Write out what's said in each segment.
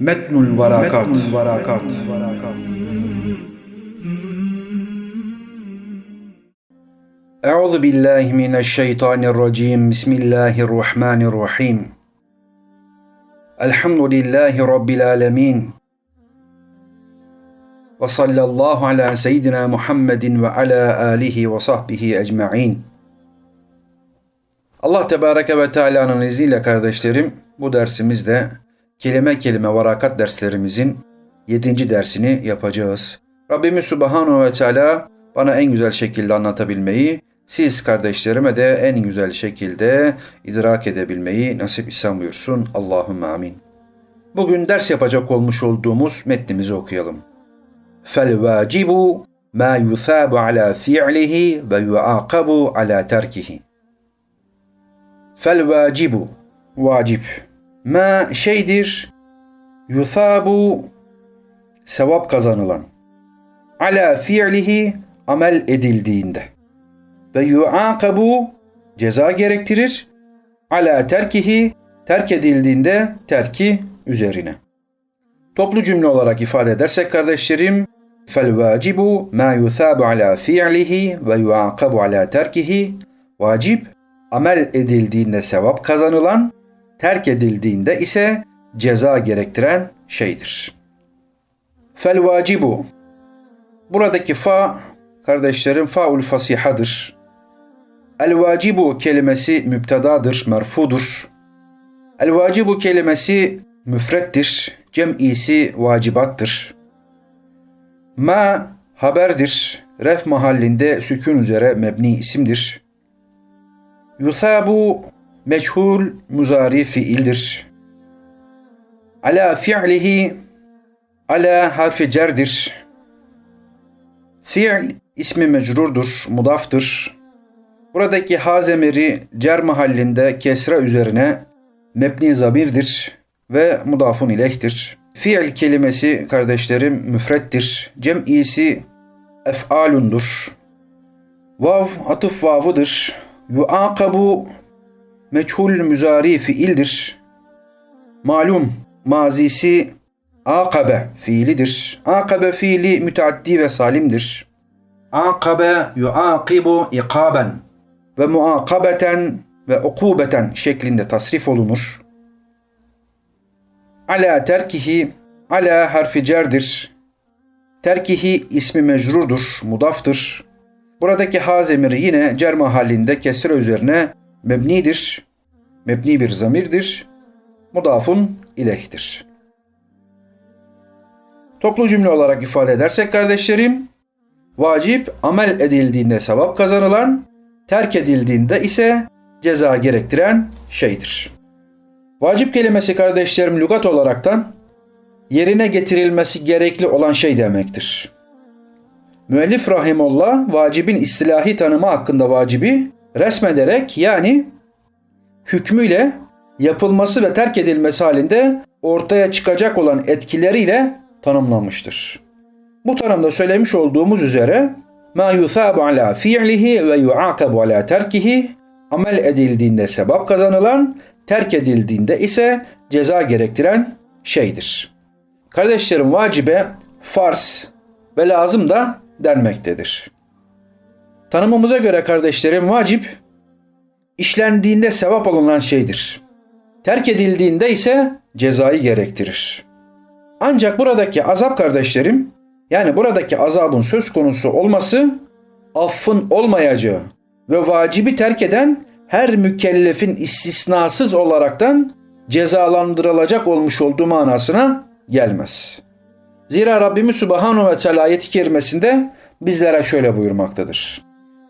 Metnul Varakat. Euzu billahi mineşşeytanirracim. Bismillahirrahmanirrahim. Elhamdülillahi rabbil alamin. Ve sallallahu ala seyyidina Muhammedin ve ala alihi ve sahbihi ecmaîn. Allah Tebareke ve Teala'nın izniyle kardeşlerim bu dersimizde kelime kelime varakat derslerimizin 7. dersini yapacağız. Rabbimiz Subhanahu ve Teala bana en güzel şekilde anlatabilmeyi, siz kardeşlerime de en güzel şekilde idrak edebilmeyi nasip ihsan buyursun. Allahümme amin. Bugün ders yapacak olmuş olduğumuz metnimizi okuyalım. فَالْوَاجِبُ مَا يُثَابُ عَلَى فِعْلِهِ وَيُعَاقَبُ عَلَى تَرْكِهِ Fel vacibu vacip. Ma şeydir yusabu sevap kazanılan. Ala fi'lihi amel edildiğinde. Ve yuakabu ceza gerektirir. Ala terkihi terk edildiğinde terki üzerine. Toplu cümle olarak ifade edersek kardeşlerim ma yusabu ala fi'lihi ve yuakabu ala terkihi vacip amel edildiğinde sevap kazanılan, terk edildiğinde ise ceza gerektiren şeydir. Fel vacibu Buradaki fa kardeşlerim faul fasihadır. El vacibu kelimesi müptedadır, merfudur. El vacibu kelimesi müfrettir, cem'isi vacibattır. Ma haberdir, ref mahallinde sükun üzere mebni isimdir. Yusabu meçhul muzari fiildir. Ala fi'lihi ala harfi cerdir. Fi'l ismi mecrurdur, mudaftır. Buradaki hazemeri cer mahallinde kesra üzerine mebni zabirdir ve mudafun ileyhtir. Fi'l kelimesi kardeşlerim müfrettir. Cem'isi ef'alundur. Vav atıf vavıdır. Yuakabu meçhul müzari fiildir. Malum mazisi akabe fiilidir. Akabe fiili müteaddi ve salimdir. Akabe yuakibu ikaben ve muakabeten ve ukubeten şeklinde tasrif olunur. Ala terkihi ala harfi cerdir. Terkihi ismi mecrurdur, mudaftır. Buradaki hazemiri yine cer mahallinde kesre üzerine mebnidir. Mebni bir zamirdir. Mudafun ileyhtir. Toplu cümle olarak ifade edersek kardeşlerim, vacip amel edildiğinde sevap kazanılan, terk edildiğinde ise ceza gerektiren şeydir. Vacip kelimesi kardeşlerim lügat olaraktan yerine getirilmesi gerekli olan şey demektir. Müellif rahimullah vacibin istilahi tanımı hakkında vacibi resmederek yani hükmüyle yapılması ve terk edilmesi halinde ortaya çıkacak olan etkileriyle tanımlamıştır. Bu tanımda söylemiş olduğumuz üzere ma yusabu ala fi'lihi ve yuakabu ala terkihi amel edildiğinde sebep kazanılan, terk edildiğinde ise ceza gerektiren şeydir. Kardeşlerim vacibe farz ve lazım da denmektedir. Tanımımıza göre kardeşlerim vacip işlendiğinde sevap alınan şeydir. Terk edildiğinde ise cezayı gerektirir. Ancak buradaki azap kardeşlerim yani buradaki azabın söz konusu olması affın olmayacağı ve vacibi terk eden her mükellefin istisnasız olaraktan cezalandırılacak olmuş olduğu manasına gelmez. Zira Rabbimiz Subhanahu ve Teala ayet-i kerimesinde bizlere şöyle buyurmaktadır.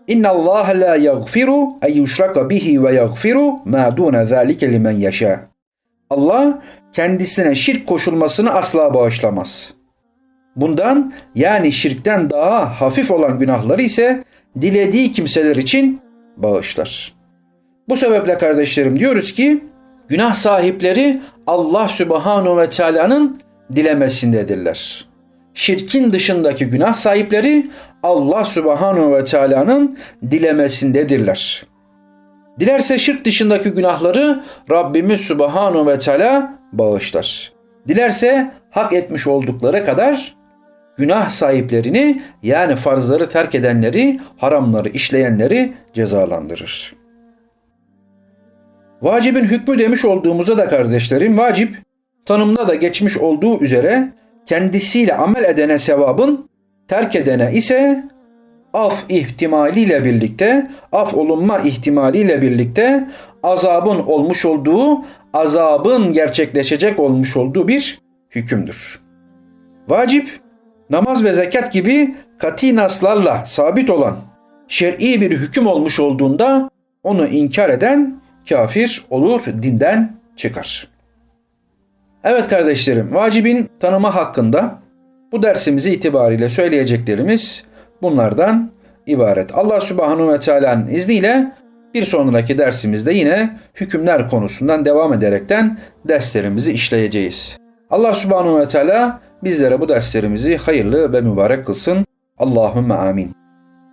İnna Allah la yaghfiru en yushraka bihi ve yaghfiru ma dun zalika limen yasha. Allah kendisine şirk koşulmasını asla bağışlamaz. Bundan yani şirkten daha hafif olan günahları ise dilediği kimseler için bağışlar. Bu sebeple kardeşlerim diyoruz ki günah sahipleri Allah Subhanahu ve Teala'nın dilemesindedirler. Şirkin dışındaki günah sahipleri Allah Subhanahu ve Teala'nın dilemesindedirler. Dilerse şirk dışındaki günahları Rabbimiz Subhanahu ve Teala bağışlar. Dilerse hak etmiş oldukları kadar günah sahiplerini yani farzları terk edenleri, haramları işleyenleri cezalandırır. Vacibin hükmü demiş olduğumuzda da kardeşlerim vacip tanımda da geçmiş olduğu üzere kendisiyle amel edene sevabın terk edene ise af ihtimaliyle birlikte, af olunma ihtimaliyle birlikte azabın olmuş olduğu, azabın gerçekleşecek olmuş olduğu bir hükümdür. Vacip, namaz ve zekat gibi kati naslarla sabit olan şer'i bir hüküm olmuş olduğunda onu inkar eden kafir olur, dinden çıkar. Evet kardeşlerim, vacibin tanıma hakkında bu dersimizi itibariyle söyleyeceklerimiz bunlardan ibaret. Allah Subhanahu ve Teala'nın izniyle bir sonraki dersimizde yine hükümler konusundan devam ederekten derslerimizi işleyeceğiz. Allah Subhanahu ve Teala bizlere bu derslerimizi hayırlı ve mübarek kılsın. Allahümme amin.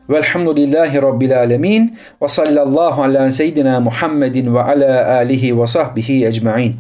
Velhamdülillahi Rabbil alemin ve sallallahu ala seyyidina Muhammedin ve ala alihi ve sahbihi ecma'in.